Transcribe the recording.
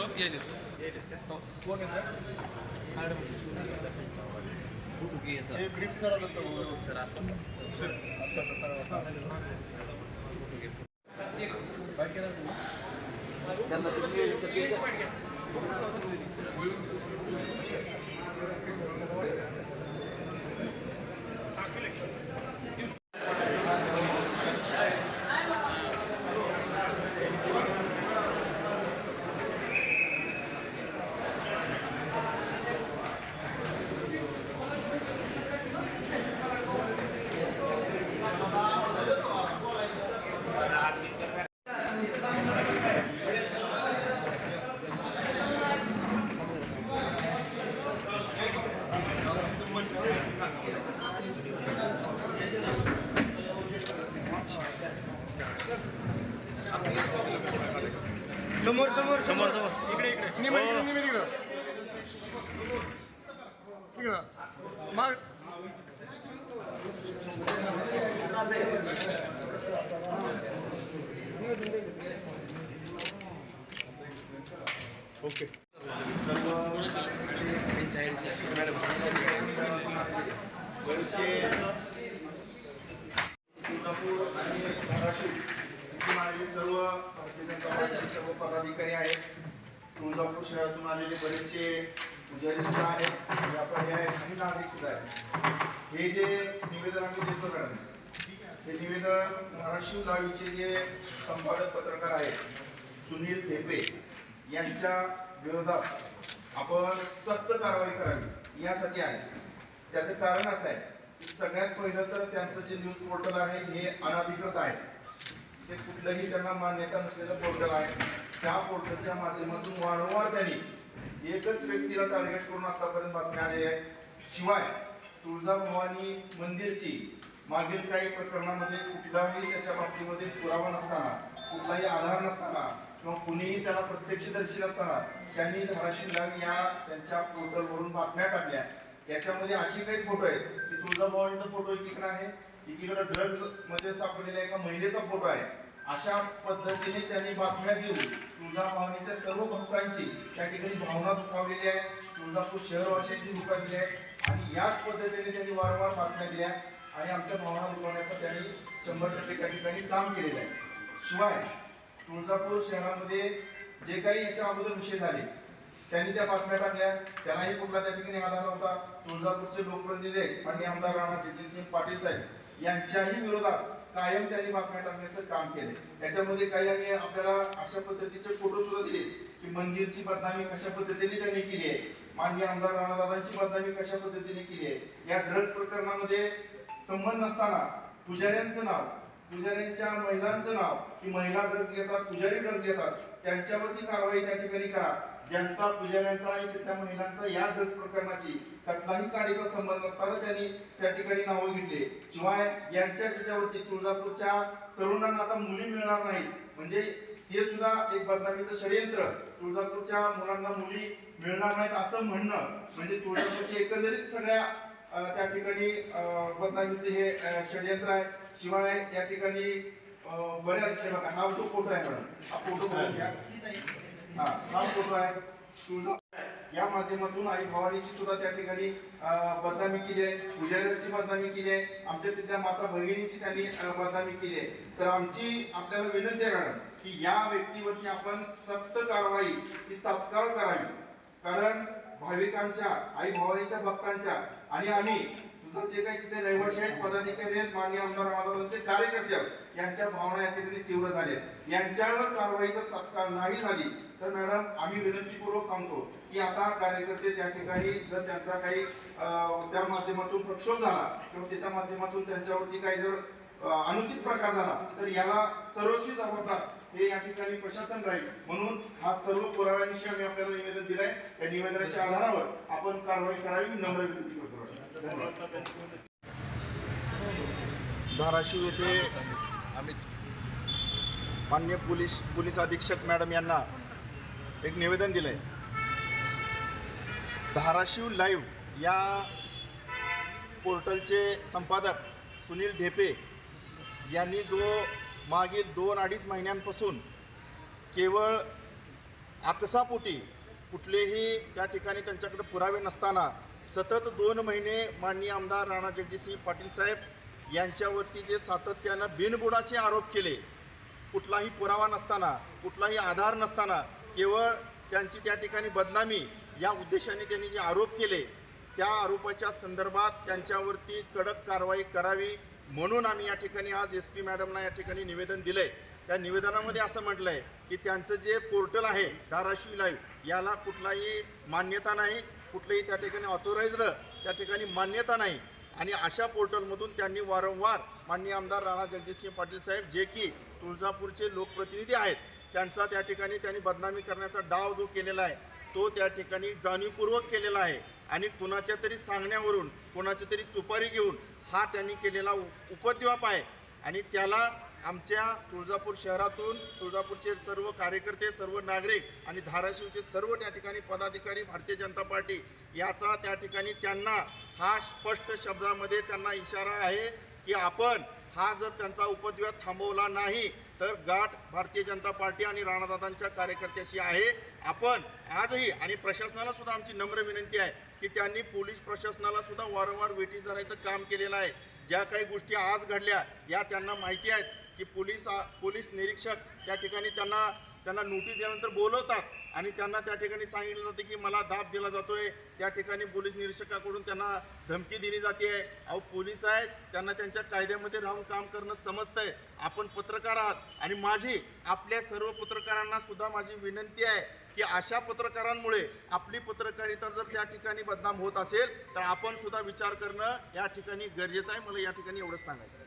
सर्व येईल हो. कोण आहे सर? ओके, समोर समोर समोर समोर. इकडे इकडे. निमित इकडे निमित इकडं इकडं मग. ओके. यांच्या. बरेचसे तुळजापूर आणि धाराशिव इथून आलेले सर्व भारतीय जनता पार्टीचे सर्व पदाधिकारी आहेत. तुळजापूर शहरातून आलेले बरेचसे पुजारी सुद्धा आहेत. म्हणजे व्यापारी आहेत आणि नागरिक सुद्धा आहेत. हे जे निवेदन आम्ही देतो मॅडम हे निवेदन धाराशिव दहावीचे जे संपादक पत्रकार आहेत सुनील ढेपे यांच्या विरोधात आपण सक्त कारवाई करावी यासाठी आहे. त्याचं कारण असं आहे की सगळ्यात पहिलं तर त्यांचं जे न्यूज पोर्टल आहे हे अनाधिकृत आहे. हे कुठलंही त्यांना मान्यता नसलेलं पोर्टल आहे. त्या पोर्टलच्या माध्यमातून वारंवार त्यांनी एकच व्यक्तीला टार्गेट करून आतापर्यंत बातम्या आलेल्या आहेत. शिवाय तुळजाभवानी मंदिरची मागील काही प्रकरणामध्ये कुठलाही त्याच्या बाबतीमध्ये पुरावा नसताना कुठलाही आधार नसताना किंवा कुणीही त्याला प्रत्यक्षदर्शी नसताना त्यांनी धाराशिवला या त्यांच्या पोर्टलवरून बातम्या टाकल्या याच्यामध्ये अशी काही फोटो आहेत की तुळजाभवानीचा फोटो एकीकडे आहे एकीकडे ड्रग्जमध्ये सापडलेल्या एका महिलेचा फोटो आहे. अशा पद्धतीने त्यांनी बातम्या देऊन तुळजाभवानीच्या सर्व भक्तांची त्या ठिकाणी भावना दुखावलेली आहे. तुळजापूर शहरवाशांची दुखावलेली आहे. आणि याच पद्धतीने त्यांनी वारंवार बातम्या दिल्या आणि आमच्या भावना दुखवण्याचं त्यांनी शंभर टक्के त्या ठिकाणी काम केलेलं आहे. शिवाय तुळजापूर शहरामध्ये जे काही याच्या अगोदर विषय झाले त्यांनी त्या बातम्या टाकल्या. त्यालाही कुठला त्या ठिकाणी आधार नव्हता. तुळजापूरचे लोकप्रतिनिधी आहेत आमदार राणा सिंह पाटील साहेब. यांच्याही विरोधात कायम त्यांनी बातम्या टाकण्याचं काम केले त्याच्यामध्ये काही आम्ही आपल्याला अशा पद्धतीचे फोटो सुद्धा दिले की मंदिरची बदनामी कशा पद्धतीने त्यांनी केली आहे. माननीय आमदार राणादादांची बदनामी कशा पद्धतीने केली आहे. या ड्रग्ज प्रकरणामध्ये संबंध नसताना पुजाऱ्यांचं नाव पुजाऱ्यांच्या महिलांचं नाव की महिला ड्रग्ज घेतात पुजारी ड्रग्ज घेतात त्यांच्यावरती कारवाई त्या ठिकाणी करा. ज्यांचा पुजाऱ्यांचा आणि तिथल्या महिलांचा या ड्रग्ज प्रकरणाची कसलाही काडीचा संबंध असताना त्यांनी त्या ठिकाणी नावं घेतले. शिवाय यांच्या ह्याच्यावरती तुळजापूरच्या तरुणांना आता मुली मिळणार नाहीत. म्हणजे हे सुद्धा एक बदनामीचं षडयंत्र. तुळजापूरच्या मुलांना मुली मिळणार नाहीत असं म्हणणं म्हणजे तुळजापूरच्या एकंदरीत सगळ्या त्या ठिकाणी बदनामीचे हे षडयंत्र आहे. शिवाय या ठिकाणी बऱ्याच हे बघा हा जो फोटो आहे मॅडम. हा फोटो बघून घ्या. हा हा फोटो आहे. तुळजा या माध्यमातून आई भवानीची सुद्धा त्या ठिकाणी बदनामी केली आहे. पुजाऱ्याची बदनामी केली आहे. आमच्या तिथल्या माता भगिनीची त्यांनी बदनामी केली आहे. तर आमची आपल्याला विनंती आहे मॅडम की या व्यक्तीवरती आपण सक्त कारवाई ही तात्काळ करावी. कारण भाविकांच्या आई भवानीच्या भक्तांच्या आणि आम्ही सुद्धा जे काही तिथे रहिवासी आहेत पदाधिकारी आहेत माननीय आमदार महाराजांचे कार्यकर्ते आहेत यांच्या भावना या ठिकाणी तीव्र झाल्या. यांच्यावर कारवाई जर तत्काळ नाही झाली तर मॅडम आम्ही विनंतीपूर्वक सांगतो की आता कार्यकर्ते त्या ठिकाणी जर त्यांचा काही त्या माध्यमातून प्रक्षोभ झाला किंवा त्याच्या माध्यमातून त्यांच्यावरती काही जर अनुचित प्रकार झाला तर याला सर्वस्वी जबाबदार हे या ठिकाणी प्रशासन राहील. म्हणून हा सर्व पुराव्यांशी आम्ही आपल्याला निवेदन दिलंय. त्या निवेदनाच्या आधारावर आपण कारवाई करावी नम्र विनंती करतो. धन्यवाद. धाराशिव येथे आम्ही मान्य पोलीस पोलीस अधीक्षक मॅडम यांना एक निवेदन दिलंय. धाराशिव लाईव्ह या पोर्टलचे संपादक सुनील ढेपे यांनी जो मागील दोन अडीच महिन्यांपासून केवळ आकसापोटी कुठलेही त्या ठिकाणी त्यांच्याकडे पुरावे नसताना सतत दोन महिने माननीय आमदार राणा जगजितसिंह पाटील साहेब यांच्यावरती जे सातत्यानं बिनबुडाचे आरोप केले कुठलाही पुरावा नसताना कुठलाही आधार नसताना केवळ त्यांची त्या ठिकाणी बदनामी या उद्देशाने त्यांनी जे आरोप केले त्या आरोपाच्या संदर्भात त्यांच्यावरती कडक कारवाई करावी म्हणून आम्ही या ठिकाणी आज एस पी मॅडमना या ठिकाणी निवेदन दिलंय. त्या निवेदनामध्ये असं म्हटलं आहे की त्यांचं जे पोर्टल आहे धाराशिव लाईव्ह याला कुठलाही मान्यता नाही कुठलंही त्या ठिकाणी ऑथोराईज्ड त्या ठिकाणी मान्यता नाही. आणि अशा पोर्टलमधून त्यांनी वारंवार माननीय आमदार राणा जगजितसिंह पाटील साहेब जे की तुळजापूरचे लोकप्रतिनिधी आहेत त्यांचा त्या ठिकाणी त्यांनी बदनामी करण्याचा डाव जो केलेला आहे तो त्या ठिकाणी जाणीवपूर्वक केलेला आहे. आणि कुणाच्या तरी सांगण्यावरून कुणाच्या तरी सुपारी घेऊन हा त्यांनी केलेला उ- उपद्व्याप आहे. आणि त्याला आमच्या तुळजापूर शहरातून तुळजापूरचे सर्व कार्यकर्ते सर्व नागरिक आणि धाराशिवचे सर्व त्या ठिकाणी पदाधिकारी भारतीय जनता पार्टी याचा त्या ठिकाणी त्यांना हा स्पष्ट शब्दामध्ये त्यांना इशारा आहे की आपण हा जर त्यांचा उपद्व्याप थांबवला नाही तर गाठ भारतीय जनता पार्टी आणि राणादादांच्या कार्यकर्त्याशी आहे. आपण आजही आणि प्रशासनाला सुद्धा आमची नम्र विनंती आहे की त्यांनी पोलीस प्रशासनाला सुद्धा वारंवार वेठी धरायचं काम केलेलं आहे. ज्या काही गोष्टी आज घडल्या या त्यांना माहिती आहेत की पोलीस पोलीस निरीक्षक त्या ठिकाणी त्यांना त्यांना नोटीस दिल्यानंतर बोलवतात. आणि त्यांना त्या ठिकाणी सांगितलं जातं की मला दाब दिला जातोय. त्या ठिकाणी पोलीस निरीक्षकाकडून त्यांना धमकी दिली जाते. आहे अहो पोलीस आहेत. त्यांना त्यांच्या कायद्यामध्ये राहून काम करणं समजतंय. आपण पत्रकार आहात. आणि माझी आपल्या सर्व पत्रकारांना सुद्धा माझी विनंती आहे की अशा पत्रकारांमुळे आपली पत्रकारिता जर त्या ठिकाणी बदनाम होत असेल तर आपण सुद्धा विचार करणं या ठिकाणी गरजेचं आहे. मला या ठिकाणी एवढंच सांगायचं आहे.